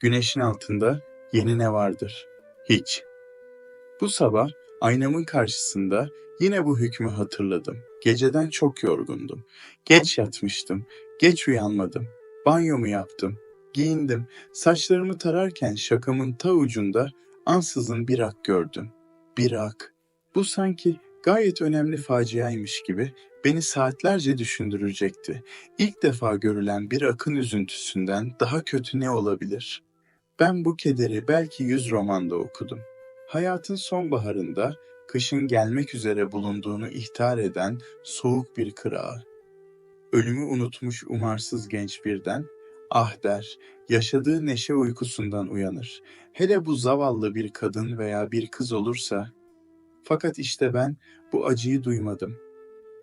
Güneşin altında yeni ne vardır? Hiç. Bu sabah aynamın karşısında yine bu hükmü hatırladım. Geceden çok yorgundum. Geç yatmıştım. Geç uyanmadım. Banyomu yaptım. Giyindim. Saçlarımı tararken şakamın ta ucunda ansızın bir ak gördüm. Bir ak. Bu sanki gayet önemli faciaymış gibi beni saatlerce düşündürecekti. İlk defa görülen bir akın üzüntüsünden daha kötü ne olabilir? Ben bu kederi belki yüz romanda okudum. Hayatın sonbaharında kışın gelmek üzere bulunduğunu ihtar eden soğuk bir kırağı. Ölümü unutmuş umarsız genç birden ah der, yaşadığı neşe uykusundan uyanır. Hele bu zavallı bir kadın veya bir kız olursa. Fakat işte ben bu acıyı duymadım.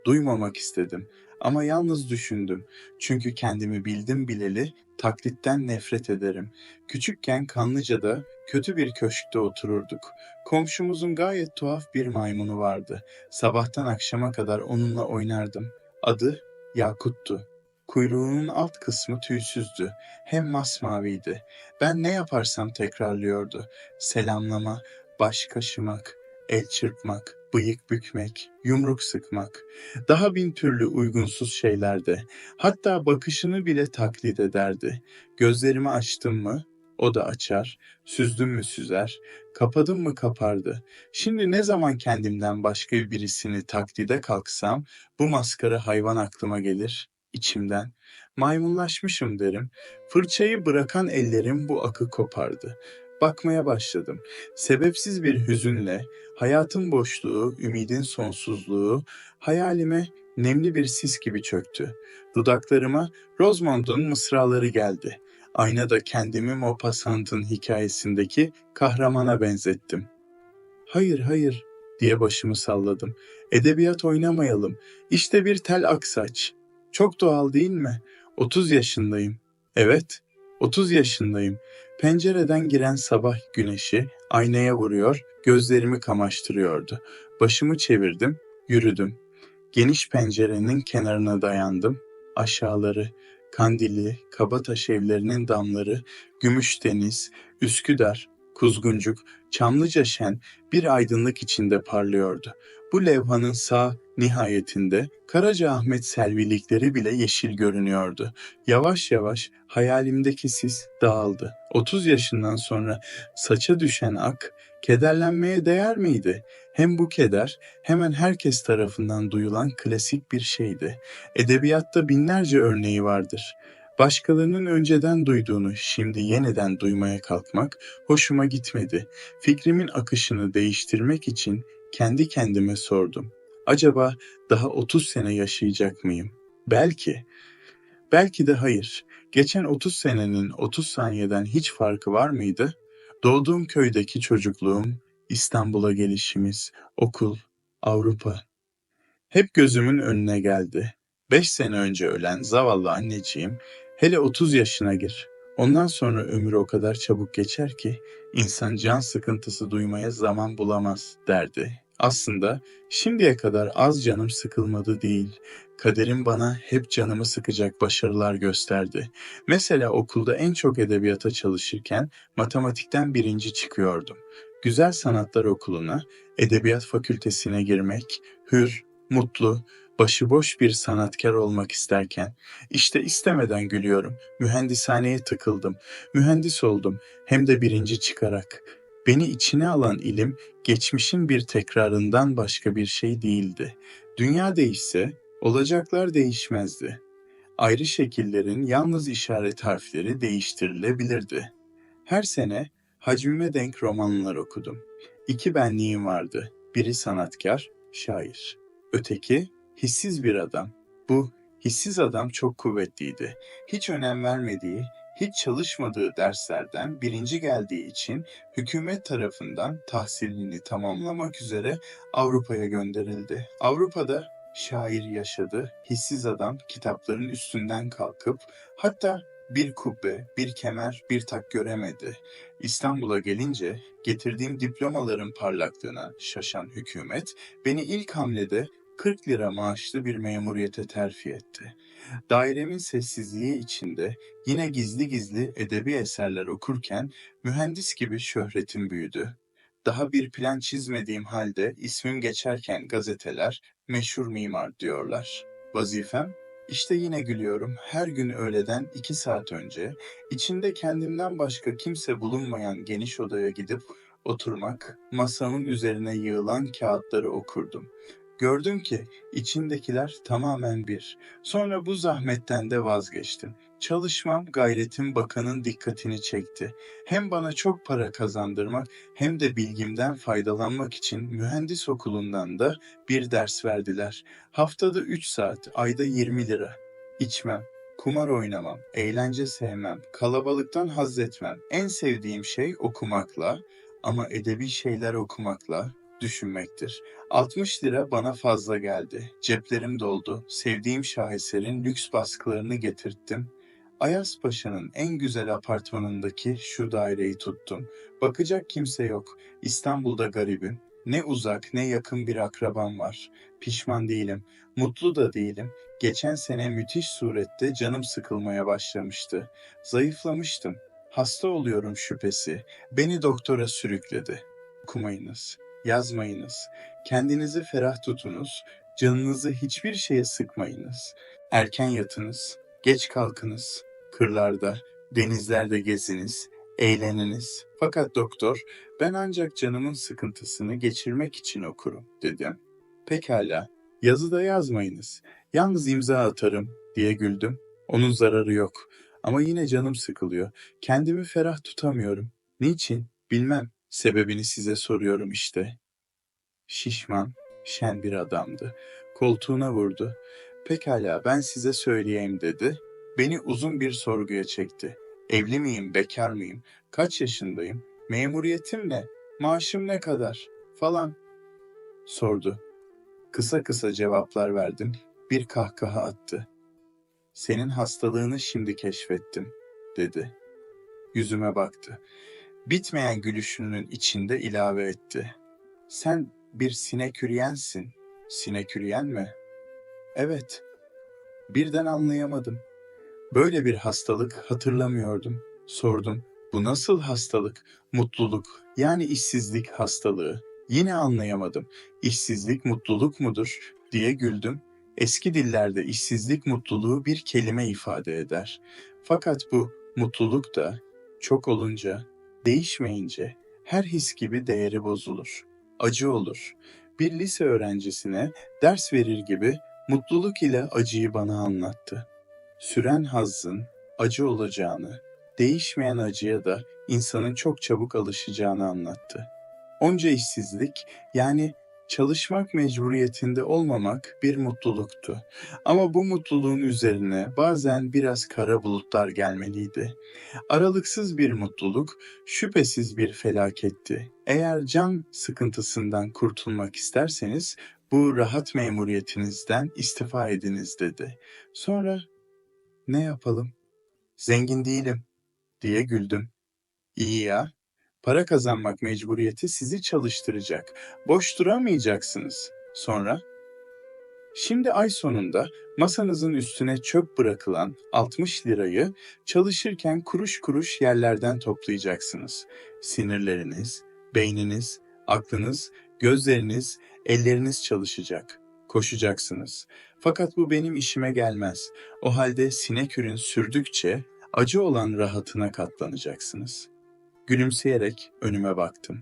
Duymamak istedim ama yalnız düşündüm. Çünkü kendimi bildim bileli taklitten nefret ederim. Küçükken Kanlıca'da kötü bir köşkte otururduk. Komşumuzun gayet tuhaf bir maymunu vardı. Sabahtan akşama kadar onunla oynardım. Adı Yakut'tu. Kuyruğunun alt kısmı tüysüzdü. Hem masmaviydi. Ben ne yaparsam tekrarlıyordu. Selamlama, baş kaşımak, el çırpmak, bıyık bükmek, yumruk sıkmak, daha bin türlü uygunsuz şeylerde. Hatta bakışını bile taklit ederdi. Gözlerimi açtım mı o da açar, süzdüm mü süzer, kapadım mı kapardı. Şimdi ne zaman kendimden başka birisini taklide kalksam bu maskara hayvan aklıma gelir içimden. Maymunlaşmışım derim. Fırçayı bırakan ellerim bu akı kopardı. Bakmaya başladım. Sebepsiz bir hüzünle, hayatın boşluğu, ümidin sonsuzluğu, hayalime nemli bir sis gibi çöktü. Dudaklarıma Rosamond'un mısraları geldi. Aynada kendimi Maupassant'ın hikayesindeki kahramana benzettim. Hayır, hayır diye başımı salladım. Edebiyat oynamayalım. İşte bir tel aksaç. Çok doğal değil mi? 30 yaşındayım. Evet, 30 yaşındayım. Pencereden giren sabah güneşi aynaya vuruyor, gözlerimi kamaştırıyordu. Başımı çevirdim, yürüdüm. Geniş pencerenin kenarına dayandım. Aşağıları, Kandilli, Kabataş evlerinin damları, Gümüş Deniz, Üsküdar, Kuzguncuk, Çamlıca Şen bir aydınlık içinde parlıyordu. Bu levhanın sağ nihayetinde Karacaahmet selvilikleri bile yeşil görünüyordu. Yavaş yavaş hayalimdeki sis dağıldı. 30 yaşından sonra saça düşen ak kederlenmeye değer miydi? Hem bu keder hemen herkes tarafından duyulan klasik bir şeydi. Edebiyatta binlerce örneği vardır. Başkalarının önceden duyduğunu şimdi yeniden duymaya kalkmak hoşuma gitmedi. Fikrimin akışını değiştirmek için kendi kendime sordum. Acaba daha 30 sene yaşayacak mıyım? Belki. Belki de hayır. Geçen 30 senenin 30 saniyeden hiç farkı var mıydı? Doğduğum köydeki çocukluğum, İstanbul'a gelişimiz, okul, Avrupa. Hep gözümün önüne geldi. Beş sene önce ölen zavallı anneciğim, hele 30 yaşına gir. Ondan sonra ömür o kadar çabuk geçer ki insan can sıkıntısı duymaya zaman bulamaz derdi. Aslında şimdiye kadar az canım sıkılmadı değil. Kaderim bana hep canımı sıkacak başarılar gösterdi. Mesela okulda en çok edebiyata çalışırken matematikten birinci çıkıyordum. Güzel Sanatlar Okulu'na, Edebiyat Fakültesine girmek, hür, mutlu, başıboş bir sanatkar olmak isterken, işte istemeden gülüyorum, mühendishaneye tıkıldım, mühendis oldum, hem de birinci çıkarak. Beni içine alan ilim, geçmişin bir tekrarından başka bir şey değildi. Dünya değişse, olacaklar değişmezdi. Ayrı şekillerin yalnız işaret harfleri değiştirilebilirdi. Her sene hacmime denk romanlar okudum. İki benliğim vardı. Biri sanatkar, şair. Öteki hissiz bir adam. Bu hissiz adam çok kuvvetliydi. Hiç önem vermediği, hiç çalışmadığı derslerden birinci geldiği için hükümet tarafından tahsilini tamamlamak üzere Avrupa'ya gönderildi. Avrupa'da şair yaşadı, hissiz adam kitapların üstünden kalkıp hatta bir kubbe, bir kemer, bir tak göremedi. İstanbul'a gelince getirdiğim diplomaların parlaklığına şaşan hükümet beni ilk hamlede 40 lira maaşlı bir memuriyete terfi etti. Dairemin sessizliği içinde yine gizli gizli edebi eserler okurken mühendis gibi şöhretim büyüdü. Daha bir plan çizmediğim halde ismim geçerken gazeteler meşhur mimar diyorlar. Vazifem işte yine gülüyorum. Her gün öğleden iki saat önce içinde kendimden başka kimse bulunmayan geniş odaya gidip oturmak, masamın üzerine yığılan kağıtları okurdum. Gördüm ki içindekiler tamamen bir. Sonra bu zahmetten de vazgeçtim. Çalışmam gayretim bakanın dikkatini çekti. Hem bana çok para kazandırmak hem de bilgimden faydalanmak için mühendis okulundan da bir ders verdiler. Haftada 3 saat, ayda 20 lira. İçmem, kumar oynamam, eğlence sevmem, kalabalıktan haz etmem. En sevdiğim şey okumakla ama edebi şeyler okumakla düşünmektir. 60 lira bana fazla geldi. Ceplerim doldu. Sevdiğim şaheserin lüks baskılarını getirttim. Ayas Paşa'nın en güzel apartmanındaki şu daireyi tuttum. Bakacak kimse yok. İstanbul'da garibim. Ne uzak ne yakın bir akrabam var. Pişman değilim. Mutlu da değilim. Geçen sene müthiş surette canım sıkılmaya başlamıştı. Zayıflamıştım. Hasta oluyorum şüphesi. Beni doktora sürükledi. Okumayınız, yazmayınız. Kendinizi ferah tutunuz. Canınızı hiçbir şeye sıkmayınız. Erken yatınız, geç kalkınız. Kırlarda, denizlerde geziniz, eğleniniz. Fakat doktor, ben ancak canımın sıkıntısını geçirmek için okurum, dedim. Pekala, yazıda yazmayınız. Yalnız imza atarım, diye güldüm. Onun zararı yok. Ama yine canım sıkılıyor. Kendimi ferah tutamıyorum. Niçin? Bilmem. Sebebini size soruyorum işte. Şişman, şen bir adamdı. Koltuğuna vurdu. Pekala ben size söyleyeyim dedi. Beni uzun bir sorguya çekti. Evli miyim, bekar mıyım? Kaç yaşındayım? Memuriyetim ne? Maaşım ne kadar? Falan sordu. Kısa kısa cevaplar verdim. Bir kahkaha attı. Senin hastalığını şimdi keşfettim, dedi. Yüzüme baktı. Bitmeyen gülüşünün içinde ilave etti. Sen bir sineküryensin. Sineküryen mi? Evet. Birden anlayamadım. Böyle bir hastalık hatırlamıyordum. Sordum. Bu nasıl hastalık? Mutluluk, yani işsizlik hastalığı. Yine anlayamadım. İşsizlik mutluluk mudur? diye güldüm. Eski dillerde işsizlik mutluluğu bir kelime ifade eder. Fakat bu mutluluk da çok olunca, değişmeyince her his gibi değeri bozulur. Acı olur. Bir lise öğrencisine ders verir gibi mutluluk ile acıyı bana anlattı. Süren hazzın acı olacağını, değişmeyen acıya da insanın çok çabuk alışacağını anlattı. Onca işsizlik yani çalışmak mecburiyetinde olmamak bir mutluluktu. Ama bu mutluluğun üzerine bazen biraz kara bulutlar gelmeliydi. Aralıksız bir mutluluk şüphesiz bir felaketti. Eğer can sıkıntısından kurtulmak isterseniz bu rahat memuriyetinizden istifa ediniz dedi. Sonra ne yapalım? Zengin değilim diye güldüm. İyi ya, para kazanmak mecburiyeti sizi çalıştıracak. Boş duramayacaksınız. Sonra? Şimdi ay sonunda masanızın üstüne çöp bırakılan 60 lirayı çalışırken kuruş kuruş yerlerden toplayacaksınız. Sinirleriniz, beyniniz, aklınız, gözleriniz, elleriniz çalışacak. Koşacaksınız. Fakat bu benim işime gelmez. O halde sinekürün sürdükçe acı olan rahatına katlanacaksınız. Gülümseyerek önüme baktım.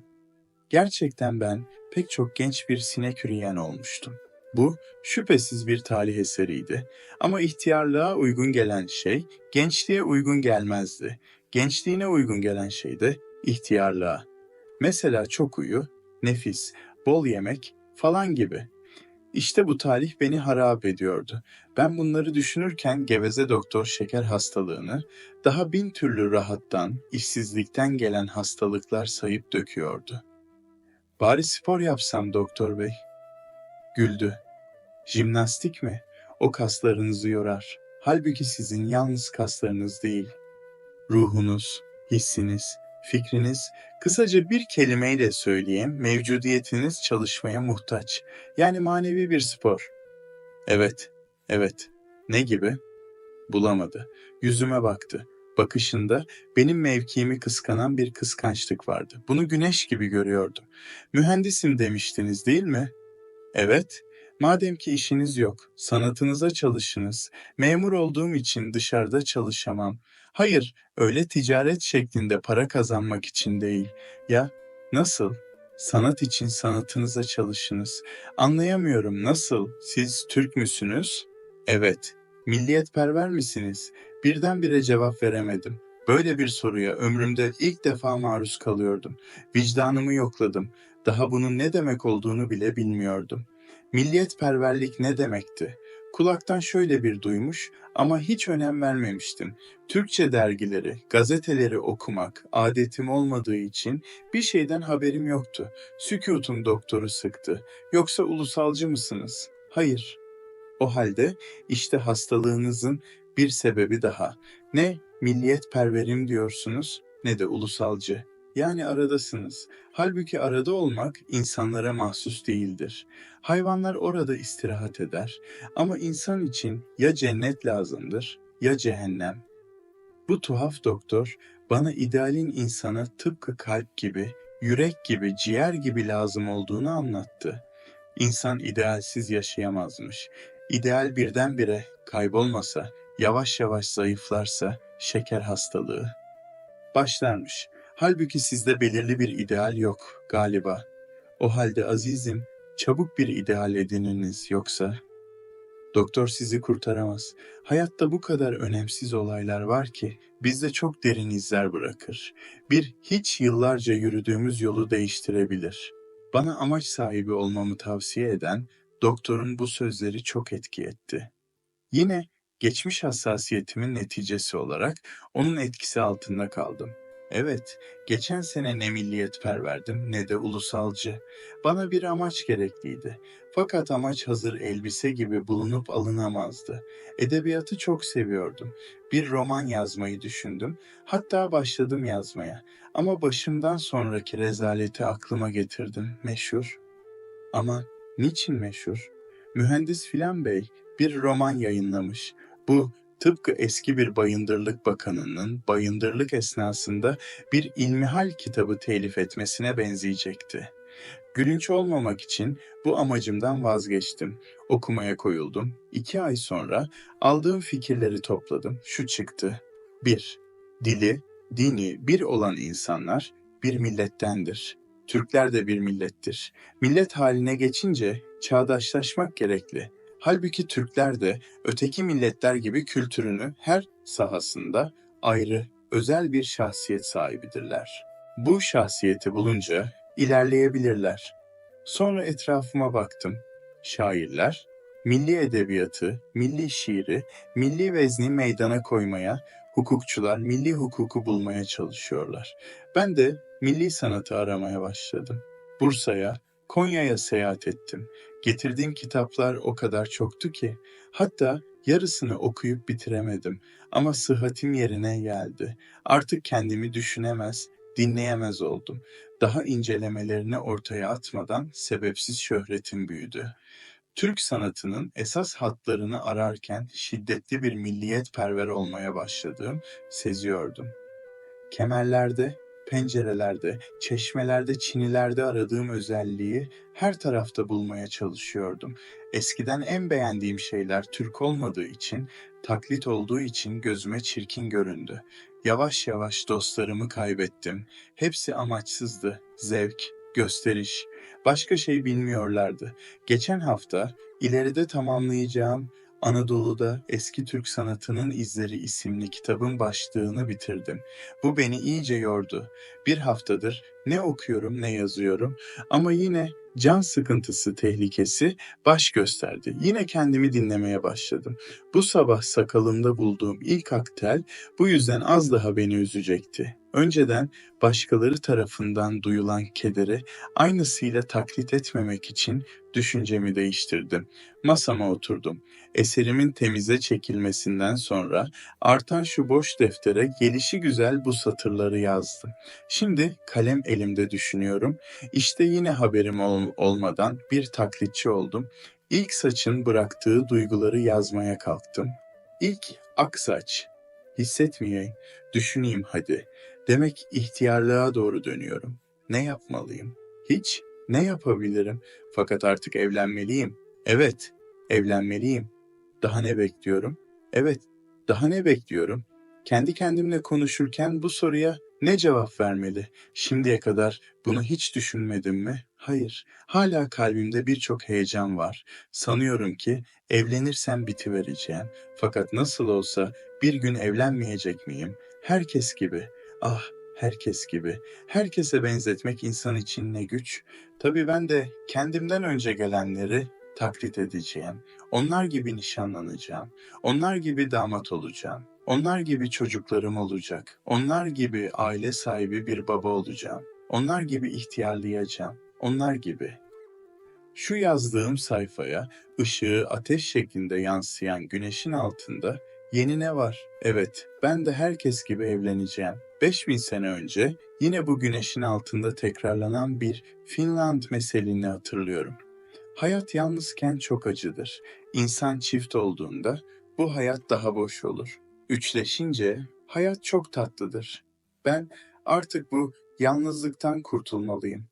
Gerçekten ben pek çok genç bir sineküryen olmuştum. Bu şüphesiz bir talih eseriydi. Ama ihtiyarlığa uygun gelen şey gençliğe uygun gelmezdi. Gençliğine uygun gelen şey de ihtiyarlığa. Mesela çok uyu, nefis, bol yemek falan gibi. İşte bu talih beni harap ediyordu. Ben bunları düşünürken geveze doktor şeker hastalığını, daha bin türlü rahattan, işsizlikten gelen hastalıklar sayıp döküyordu. Bari spor yapsam doktor bey. Güldü. Jimnastik mi? O kaslarınızı yorar. Halbuki sizin yalnız kaslarınız değil. Ruhunuz, hissiniz, fikriniz Kısaca bir kelimeyle söyleyeyim, mevcudiyetiniz çalışmaya muhtaç. Yani manevi bir spor. Evet, evet. Ne gibi? Bulamadı. Yüzüme baktı. Bakışında benim mevkiimi kıskanan bir kıskançlık vardı. Bunu güneş gibi görüyordum. Mühendisim demiştiniz değil mi? Evet. Madem ki işiniz yok, sanatınıza çalışınız. Memur olduğum için dışarıda çalışamam. Hayır, öyle ticaret şeklinde para kazanmak için değil. Ya nasıl? Sanat için sanatınıza çalışınız. Anlayamıyorum nasıl? Siz Türk müsünüz? Evet. Milliyetperver misiniz? Birdenbire cevap veremedim. Böyle bir soruya ömrümde ilk defa maruz kalıyordum. Vicdanımı yokladım. Daha bunun ne demek olduğunu bile bilmiyordum. Milliyetperverlik ne demekti? Kulaktan şöyle bir duymuş ama hiç önem vermemiştim. Türkçe dergileri, gazeteleri okumak adetim olmadığı için bir şeyden haberim yoktu. Sükutum doktoru sıktı. Yoksa ulusalcı mısınız? Hayır. O halde işte hastalığınızın bir sebebi daha. Ne milliyetperverim diyorsunuz ne de ulusalcı. Yani aradasınız. Halbuki arada olmak insanlara mahsus değildir. Hayvanlar orada istirahat eder ama insan için ya cennet lazımdır ya cehennem. Bu tuhaf doktor bana idealin insana tıpkı kalp gibi, yürek gibi, ciğer gibi lazım olduğunu anlattı. İnsan idealsiz yaşayamazmış. İdeal birdenbire kaybolmasa, yavaş yavaş zayıflarsa şeker hastalığı başlarmış. Halbuki sizde belirli bir ideal yok galiba. O halde azizim, çabuk bir ideal edininiz yoksa doktor sizi kurtaramaz. Hayatta bu kadar önemsiz olaylar var ki bizde çok derin izler bırakır. Bir hiç yıllarca yürüdüğümüz yolu değiştirebilir. Bana amaç sahibi olmamı tavsiye eden doktorun bu sözleri çok etki etti. Yine geçmiş hassasiyetimin neticesi olarak onun etkisi altında kaldım. Evet, geçen sene ne milliyetperverdim ne de ulusalcı. Bana bir amaç gerekliydi. Fakat amaç hazır elbise gibi bulunup alınamazdı. Edebiyatı çok seviyordum. Bir roman yazmayı düşündüm. Hatta başladım yazmaya. Ama başımdan sonraki rezaleti aklıma getirdim. Meşhur. Ama niçin meşhur? Mühendis filan bey bir roman yayınlamış. Bu tıpkı eski bir bayındırlık bakanının bayındırlık esnasında bir ilmihal kitabı telif etmesine benzeyecekti. Gülünç olmamak için bu amacımdan vazgeçtim. Okumaya koyuldum. İki ay sonra aldığım fikirleri topladım. Şu çıktı. 1. Dili, dini bir olan insanlar bir millettendir. Türkler de bir millettir. Millet haline geçince çağdaşlaşmak gerekli. Halbuki Türkler de öteki milletler gibi kültürünü her sahasında ayrı, özel bir şahsiyet sahibidirler. Bu şahsiyeti bulunca ilerleyebilirler. Sonra etrafıma baktım. Şairler, milli edebiyatı, milli şiiri, milli vezni meydana koymaya, hukukçular milli hukuku bulmaya çalışıyorlar. Ben de milli sanatı aramaya başladım. Bursa'ya, Konya'ya seyahat ettim. Getirdiğim kitaplar o kadar çoktu ki hatta yarısını okuyup bitiremedim ama sıhhatim yerine geldi. Artık kendimi düşünemez, dinleyemez oldum. Daha incelemelerini ortaya atmadan sebepsiz şöhretim büyüdü. Türk sanatının esas hatlarını ararken şiddetli bir milliyetperver olmaya başladığım seziyordum. Kemerlerde, pencerelerde, çeşmelerde, çinilerde aradığım özelliği her tarafta bulmaya çalışıyordum. Eskiden en beğendiğim şeyler Türk olmadığı için, taklit olduğu için gözüme çirkin göründü. Yavaş yavaş dostlarımı kaybettim. Hepsi amaçsızdı. Zevk, gösteriş, başka şey bilmiyorlardı. Geçen hafta ileride tamamlayacağım Anadolu'da Eski Türk Sanatının İzleri isimli kitabın başlığını bitirdim. Bu beni iyice yordu. Bir haftadır ne okuyorum ne yazıyorum ama yine can sıkıntısı tehlikesi baş gösterdi. Yine kendimi dinlemeye başladım. Bu sabah sakalımda bulduğum ilk aktel bu yüzden az daha beni üzecekti. Önceden başkaları tarafından duyulan kederi aynısıyla taklit etmemek için düşüncemi değiştirdim. Masama oturdum. Eserimin temize çekilmesinden sonra artan şu boş deftere gelişi güzel bu satırları yazdım. Şimdi kalem elimde düşünüyorum. İşte yine haberim ol- olmadan bir taklitçi oldum. İlk saçın bıraktığı duyguları yazmaya kalktım. İlk aksaç. Hissetmeyeyim, düşüneyim hadi. Demek ihtiyarlığa doğru dönüyorum. Ne yapmalıyım? Hiç. Ne yapabilirim? Fakat artık evlenmeliyim. Evet, evlenmeliyim. Daha ne bekliyorum? Evet, daha ne bekliyorum? Kendi kendimle konuşurken bu soruya ne cevap vermeli? Şimdiye kadar bunu hiç düşünmedim mi? Hayır. Hala kalbimde birçok heyecan var. Sanıyorum ki evlenirsem bitivereceğim. Fakat nasıl olsa bir gün evlenmeyecek miyim? Herkes gibi. Ah, herkes gibi. Herkese benzetmek insan için ne güç. Tabii ben de kendimden önce gelenleri taklit edeceğim. Onlar gibi nişanlanacağım. Onlar gibi damat olacağım. Onlar gibi çocuklarım olacak. Onlar gibi aile sahibi bir baba olacağım. Onlar gibi ihtiyarlayacağım. Onlar gibi. Şu yazdığım sayfaya ışığı ateş şeklinde yansıyan güneşin altında yeni ne var? Evet, ben de herkes gibi evleneceğim. 5000 sene önce yine bu güneşin altında tekrarlanan bir Finland meselini hatırlıyorum. Hayat yalnızken çok acıdır. İnsan çift olduğunda bu hayat daha boş olur. Üçleşince hayat çok tatlıdır. Ben artık bu yalnızlıktan kurtulmalıyım.